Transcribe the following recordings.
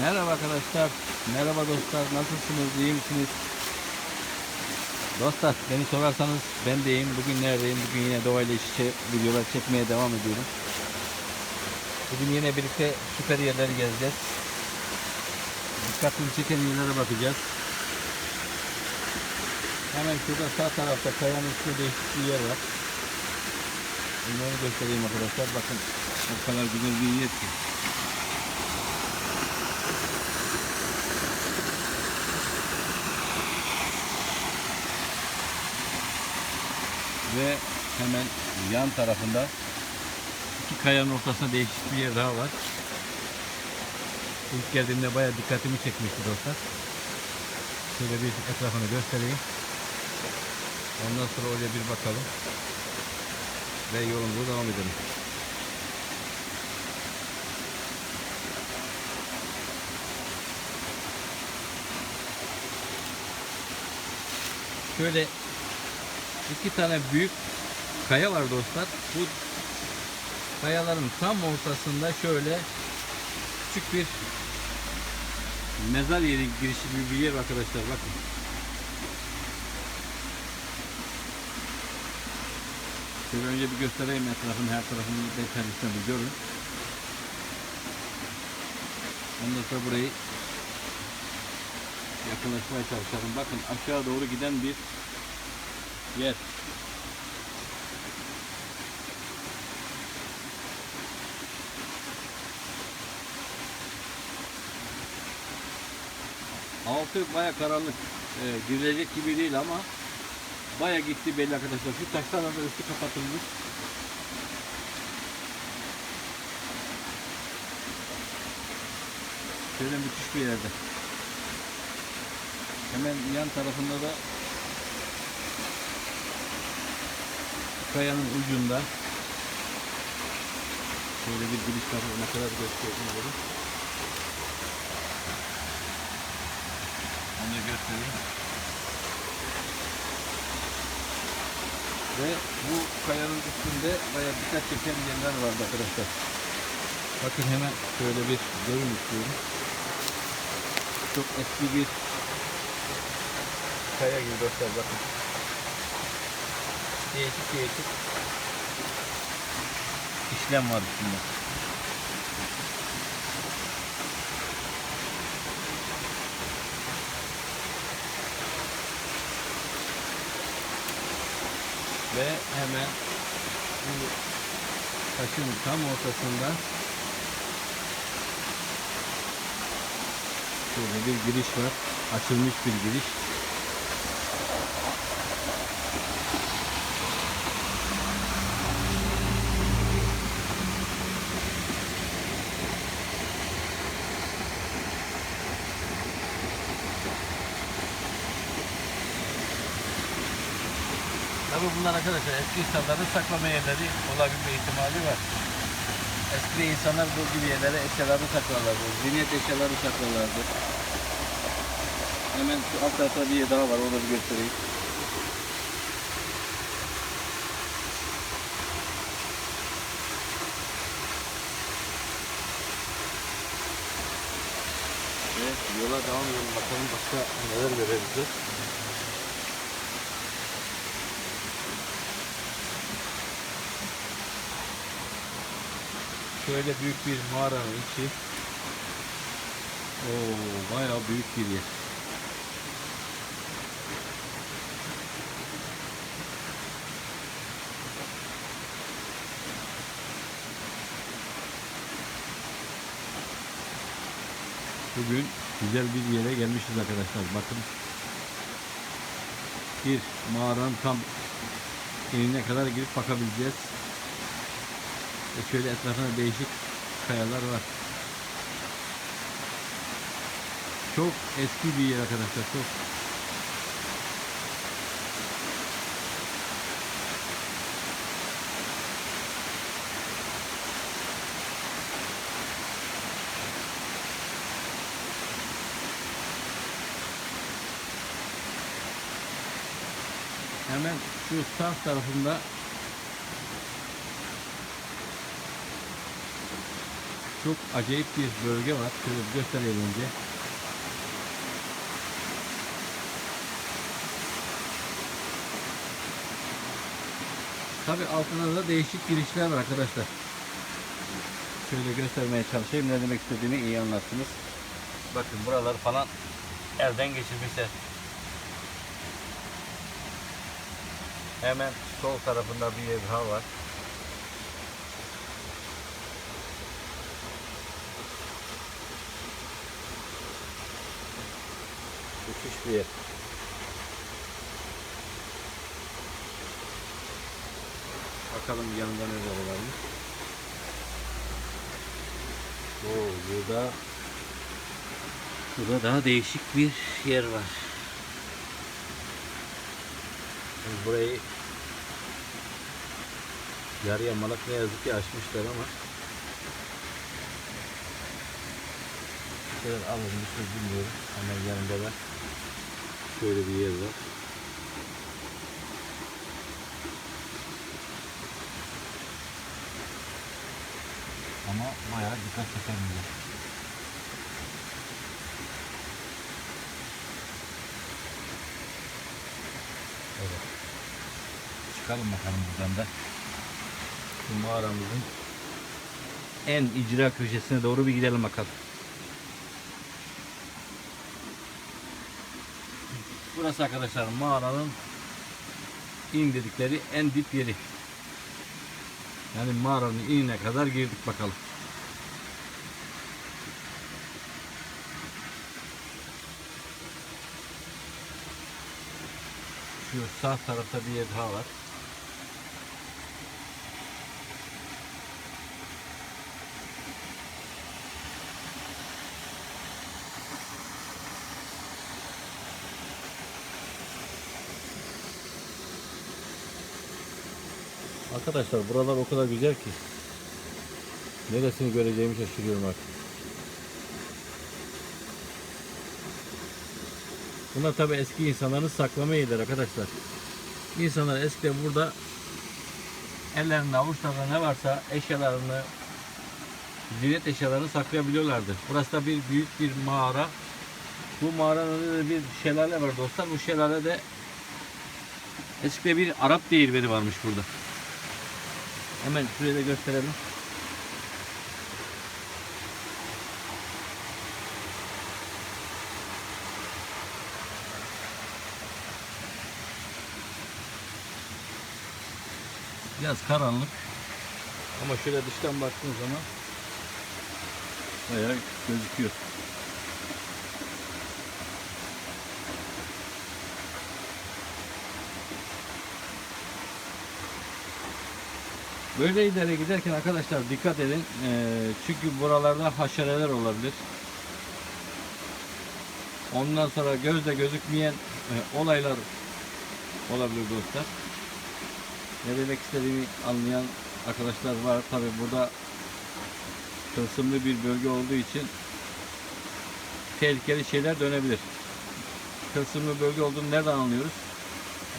Merhaba arkadaşlar. Merhaba dostlar. Nasılsınız? İyi misiniz? Dostlar beni sorarsanız ben de iyiyim. Bugün neredeyim? Bugün yine doğayla iç içe videolar çekmeye devam ediyorum. Bugün yine birlikte süper yerleri gezeceğiz. Dikkatli çeken yerlere bakacağız. Hemen şurada sağ tarafta kayanın üstünde değişik bir yer var. Bunları göstereyim arkadaşlar. Bakın o kadar güzel bir yer ki. Ve hemen yan tarafında iki kayanın ortasında değişik bir yer daha var. İlk geldiğimde bayağı dikkatimi çekmişti dostlar. Şöyle bir etrafını göstereyim. Ondan sonra oraya bir bakalım. Ve yolumuza devam edelim. Şöyle iki tane büyük kaya var dostlar. Bu kayaların tam ortasında şöyle küçük bir mezar yeri girişi gibi bir yer arkadaşlar bakın. Şöyle önce bir göstereyim etrafını her tarafını detaylısını bir görün. Ondan sonra burayı yakınlaşmaya çalışalım. Bakın aşağı doğru giden bir yer. Altı baya karanlık. Ee, girilecek gibi değil ama baya gitti belli arkadaşlar. Şu taşlarla da üstü kapatılmış. Şöyle müthiş bir yerde. Hemen yan tarafında da kayanın ucunda şöyle bir giriş var. Ne kadar gösteriyorum. Onu da göstereyim. Ve bu kayanın üstünde bayağı dikkat çeken yerler vardı arkadaşlar. Bakın hemen şöyle bir görün istiyorum. Çok eski bir kaya gibi dostlar bakın. Değişik değişik işlem var üstünde. Ve hemen bu taşın tam ortasında şöyle bir giriş var. Açılmış bir giriş. Tabi bunlar arkadaşlar eski insanların saklama yerleri olabilme ihtimali var. Eski insanlar bu gibi yerlere eşyalarını saklarlardı. Zinet eşyalarını saklarlardı. Hemen şu alt tarafta bir yer daha var. Onu da göstereyim. Yola devam edelim. Bakalım başka neler görebiliriz. Şöyle büyük bir mağaranın içi. Oo, bayağı büyük bir yer. Bugün güzel bir yere gelmişiz arkadaşlar. Bakın. Bir mağaranın tam enine kadar girip bakabileceğiz. Ve şöyle etrafında değişik kayalar var. Çok eski bir yer arkadaşlar. Çok Hemen şu sağ tarafında Çok acayip bir bölge var. Şöyle göstereyim önce. Tabi altında da değişik girişler var arkadaşlar. Şöyle göstermeye çalışayım. Ne demek istediğimi iyi anlarsınız. Bakın buralar falan elden geçirmişler. Hemen sol tarafında bir ev daha var. Müthiş bir yer. Bakalım yanında neler varmış. Oo, burada burada daha değişik bir yer var. Biz burayı yarı yamalak ne yazık ki açmışlar ama şeyler alınmıştır bilmiyorum. Hemen yanında da şöyle bir yer var. Ama bayağı dikkat çeken bir yer. Evet. Çıkalım bakalım buradan da. Şu mağaramızın en icra köşesine doğru bir gidelim bakalım. Burası arkadaşlar mağaranın in dedikleri en dip yeri. Yani mağaranın inine kadar girdik bakalım. Şu sağ tarafta bir yer daha var. Arkadaşlar buralar o kadar güzel ki neresini göreceğimi şaşırıyorum artık. Bunlar tabi eski insanların saklama yeridir arkadaşlar. İnsanlar eskiden burada ellerinde avuçlarında ne varsa eşyalarını zinet eşyalarını saklayabiliyorlardı. Burası da bir büyük bir mağara. Bu mağaranın önünde bir şelale var dostlar. Bu şelalede eskide bir Arap değirmeni varmış burada. Hemen şuraya da gösterelim. Biraz karanlık. Ama şöyle dıştan baktığın zaman bayağı gözüküyor. Böyle ileri giderken arkadaşlar dikkat edin. Ee, çünkü buralarda haşereler olabilir. Ondan sonra gözle gözükmeyen e, olaylar olabilir dostlar. Ne demek istediğimi anlayan arkadaşlar var. Tabi burada tılsımlı bir bölge olduğu için tehlikeli şeyler dönebilir. Tılsımlı bölge olduğunu nereden anlıyoruz?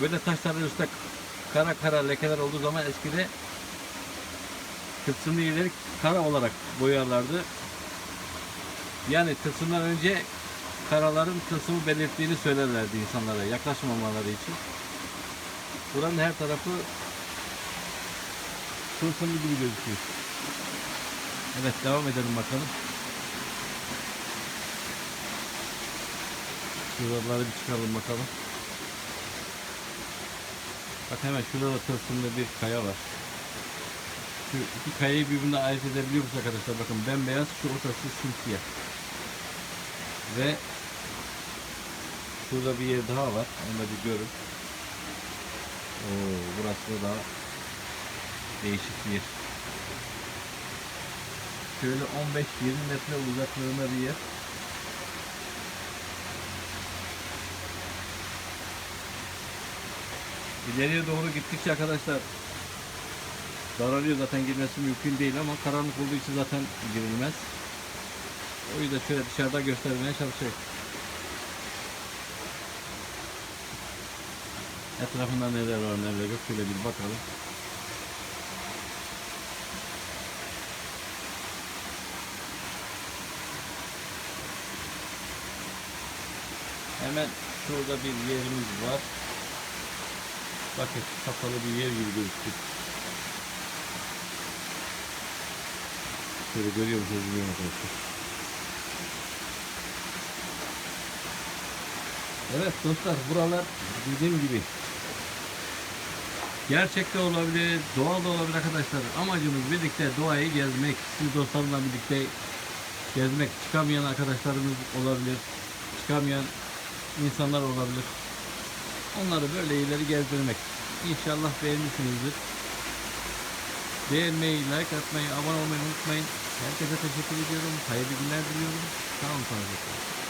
Böyle taşların üstte kara kara lekeler olduğu zaman eskide tılsımlı yerleri kara olarak boyarlardı. Yani tılsımdan önce karaların tılsımı belirttiğini söylerlerdi insanlara yaklaşmamaları için. Buranın her tarafı tılsımlı gibi gözüküyor. Evet devam edelim bakalım. Şuraları bir çıkaralım bakalım. Bak hemen şurada da tılsımlı bir kaya var. Şu iki kayayı birbirine ayırt edebiliyor arkadaşlar? Bakın bembeyaz, şu ortası simsiyah. Ve şurada bir yer daha var. Onu da bir görün. Oo, burası da değişik bir yer. Şöyle 15-20 metre uzaklığında bir yer. İleriye doğru gittikçe arkadaşlar daralıyor zaten girmesi mümkün değil ama karanlık olduğu için zaten girilmez. O yüzden şöyle dışarıda göstermeye çalışıyorum. Etrafında neler var neler yok şöyle bir bakalım. Hemen şurada bir yerimiz var. Bakın kapalı bir yer gibi gözüküyor. Şöyle görüyor musunuz bilmiyorum arkadaşlar. Evet dostlar buralar dediğim gibi gerçekte olabilir, doğal da olabilir arkadaşlar. Amacımız birlikte doğayı gezmek, siz dostlarımla birlikte gezmek. Çıkamayan arkadaşlarımız olabilir, çıkamayan insanlar olabilir. Onları böyle ileri gezdirmek. İnşallah beğenmişsinizdir. Beğenmeyi, like atmayı, abone olmayı unutmayın. Herkese teşekkür ediyorum. Hayırlı günler diliyorum. Sağ olun. sağlıcakla.